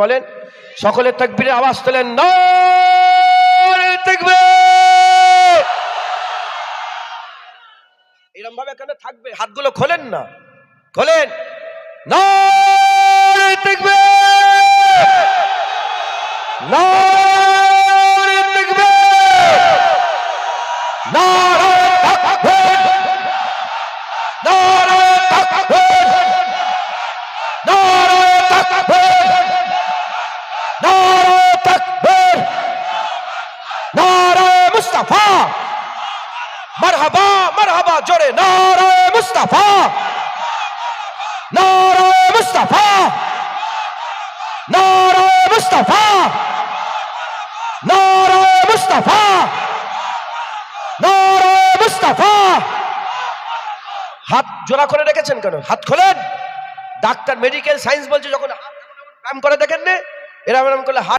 বলেন, সকলের তাকবীরের আওয়াজ তোলেন না এরকম ভাবে এখানে থাকবে? হাতগুলো খোলেন না। খোলেন দেখবে না মুস্তাফা। মারহাবা মারহাবা, জোরে। নারায়ে মুস্তাফা। নারায়ে মুস্তাফা। নারায়ে মুস্তাফা। নারায়ে মুস্তাফা। নারায়ে মুস্তাফা। হাত জোড়া করে রেখেছেন কেন? হাত খোলেন? ডাক্তার মেডিকেল সায়েন্স বলছে যখন ব্যায়াম করে দেখেন না এরা এরম করলে হাত